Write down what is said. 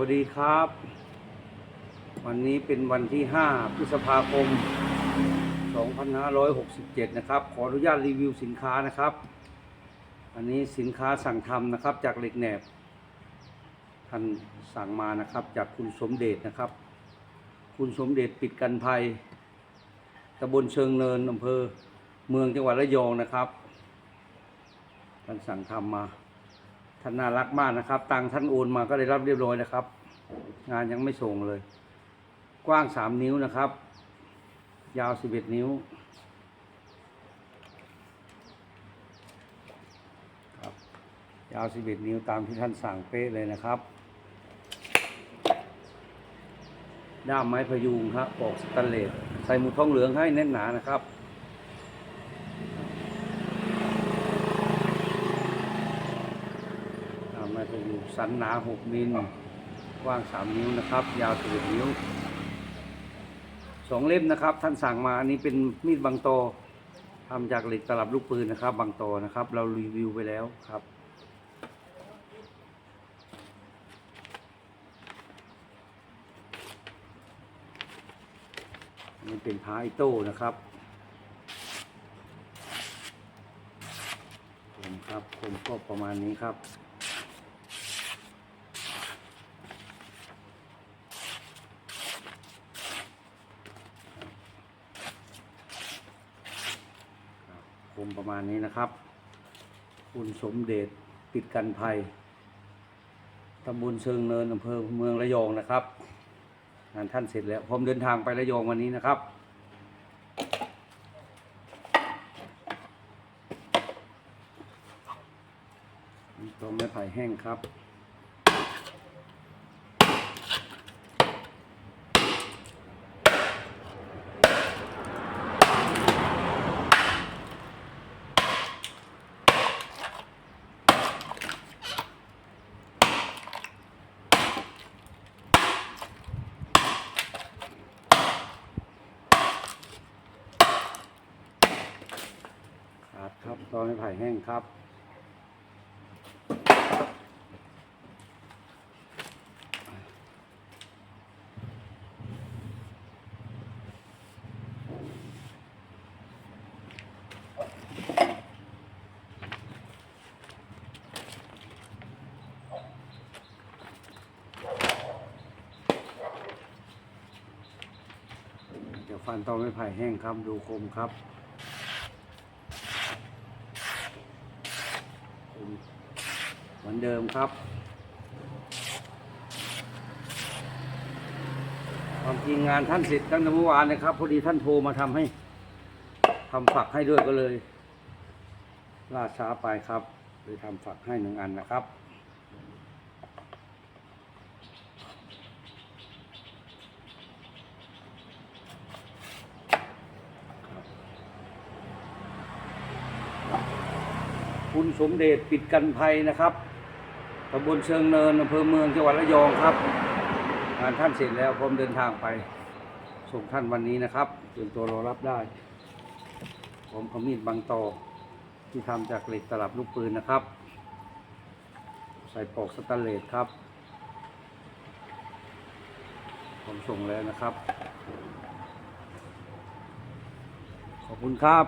วัสดีครับ วันนี้เป็นวันที่ 5 พฤษภาคม 2567 นะครับ ขออนุญาตรีวิวสินค้านะครับ อันนี้สินค้าสั่งทำนะครับ จากเหล็กแหนบท่านสั่งมานะครับจากคุณสมเด็จนะครับ คุณสมเด็จปิดกันภัยตำบลเชิงเนินอำเภอเมืองจังหวัดระยองนะครับท่านสั่งทำมา ท่านน่ารักมากนะครับ ตังท่านโอนมาก็ได้รับเรียบร้อยนะครับ งานยังไม่ส่งเลย กว้างสามนิ้วนะครับ ยาวสิบเอ็ดนิ้วครับยาวสิบเอ็ดนิ้วตามที่ท่านสั่งเป๊ะเลยนะครับ ด้ามไม้พยุงครับปอกสแตนเลสใส่หมูทองเหลืองให้แน่นหนานะครับ ด้ามไม้พยุง สันหนาหกมิลกว้างสามนิ้วนะครับ ยาวสิบนิ้วสองเล่มนะครับ ท่านสั่งมาอันนี้เป็นมีดบางโตทำจากเหล็กตลับลูกปืนนะครับ บางโตนะครับ เรารีวิวไปแล้วครับอันนี้เป็นพาอิโต้นะครับผมครับผมก็ประมาณนี้ครับ ผมประมาณนี้นะครับ คุณสมเด็จปิดกันภัยตำบลเชิงเนินอำเภอเมืองระยองนะครับงานท่านเสร็จแล้วผมเดินทางไประยองวันนี้นะครับต้มไม้ไผ่แห้งครับ ต้มไม้ไผ่แห้งครับ เดี๋ยวฟันต้นไม้ไผ่แห้งครับ ดูคมครับคม เหมือนเดิมครับ ความจริงงานท่านเสร็จตั้งแต่เมื่อวานนะครับ พอดีท่านโทรมาทำให้ทำฝักให้ด้วยก็เลยล่าช้าไปครับเลยทำฝักให้หนึ่งอันนะครับคุณสมเด็จปิดกันภัยนะครับ ตำบลเชิงเนินอำเภอเมืองจังหวัดระยองครับงานท่านเสร็จแล้วผมเดินทางไป ส่งท่านวันนี้นะครับเตรียมตัวรอรับได้ ผมขมีดบางตอที่ทำจากเหล็กตลับลูกปืนนะครับ ใส่ปลอกสแตนเลสครับ ผมส่งแล้วนะครับ ขอบคุณครับ